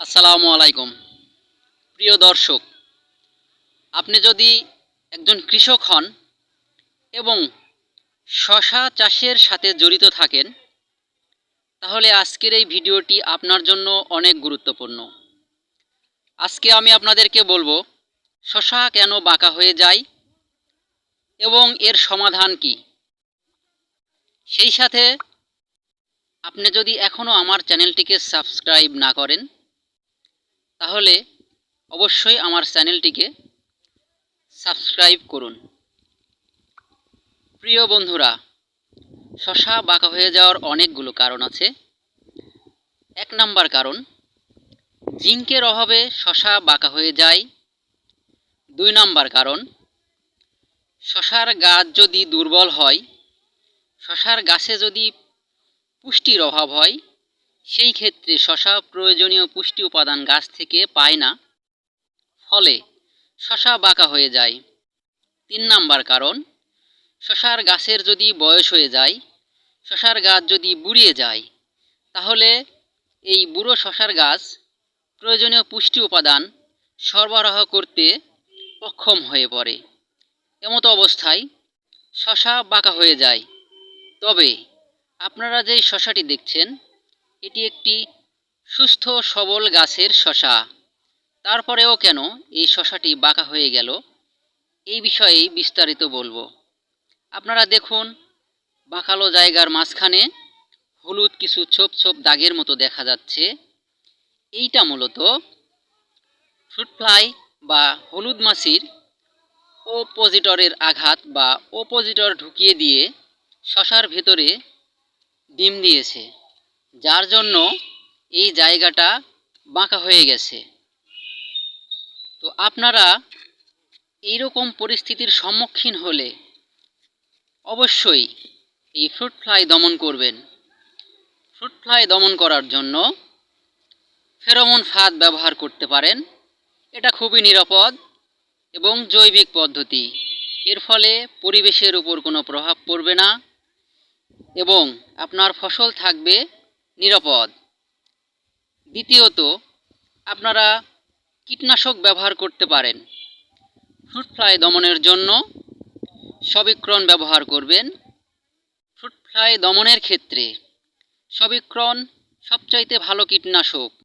আসসালামু আলাইকুম। প্রিয় দর্শক, আপনি যদি একজন কৃষক হন এবং শশা চাষের সাথে জড়িত থাকেন, তাহলে আজকের এই ভিডিওটি আপনার জন্য অনেক গুরুত্বপূর্ণ। আজকে আমি আপনাদেরকে বলব, শশা কেন বাঁকা হয়ে যায় এবং এর সমাধান কি? সেই সাথে আপনি যদি এখনও আমার চ্যানেলটিকে সাবস্ক্রাইব না করেন তাহলে অবশ্যই আমার চ্যানেলটিকে সাবস্ক্রাইব করুন। প্রিয় বন্ধুরা, শশা বাঁকা হয়ে যাওয়ার অনেকগুলো কারণ আছে। এক নাম্বার কারণ, জিঙ্কের অভাবে শশা বাঁকা হয়ে যায়। দুই নাম্বার কারণ, শশার গাছ যদি দুর্বল হয়, শশার গাছে যদি পুষ্টির অভাব হয় সেই ক্ষেত্রে শশা প্রয়োজনীয় পুষ্টি উপাদান গাছ থেকে পায় না। ফলে শশা বাঁকা হয়ে যায়। তিন নাম্বার কারণ, শশার গাছের যদি বয়স হয়ে যায়, শশার গাছ যদি বুড়িয়ে যায়, তাহলে এই বুড়ো শশার গাছ প্রয়োজনীয় পুষ্টি উপাদান সরবরাহ করতে অক্ষম হয়ে পড়ে। এমতো অবস্থায় শশা বাঁকা হয়ে যায়। তবে আপনারা যেই শশাটি দেখছেন এটি একটি সুস্থ সবল গাছের শশা। তারপরেও কেন এই শশাটি বাঁকা হয়ে গেল? এই বিষয়ে বিস্তারিত বলব। আপনারা দেখুন, বাঁকালো জায়গার মাঝখানে হলুদ কিছু ছোপ ছোপ দাগের মতো দেখা যাচ্ছে। এইটা মূলত ফ্রুট ফ্লাই বা হলুদ মাছির ওপোজিটরের আঘাত বা ওপোজিটর ঢুকিয়ে দিয়ে শশার ভেতরে ডিম দিয়েছে। যার জন্য এই জায়গাটা বাঁকা হয়ে গেছে। তো আপনারা এইরকম পরিস্থিতির সম্মুখীন হলে অবশ্যই এই ফ্রুট ফ্লাই দমন করবেন। ফ্রুট ফ্লাই দমন করার জন্য ফেরোমন ফাঁদ ব্যবহার করতে পারেন। এটা খুবই নিরাপদ এবং জৈবিক পদ্ধতি। এর ফলে পরিবেশের উপর কোনো প্রভাব পড়বে না এবং আপনার ফসল থাকবে নিরাপদ। দ্বিতীয়ত, আপনারা কীটনাশক ব্যবহার করতে পারেন। ফ্রুট ফ্লাই দমনের জন্য সবিক্রণ ব্যবহার করবেন। ফ্রুট ফ্লাই দমনের ক্ষেত্রে সবিক্রণ সবচাইতে ভালো কীটনাশক।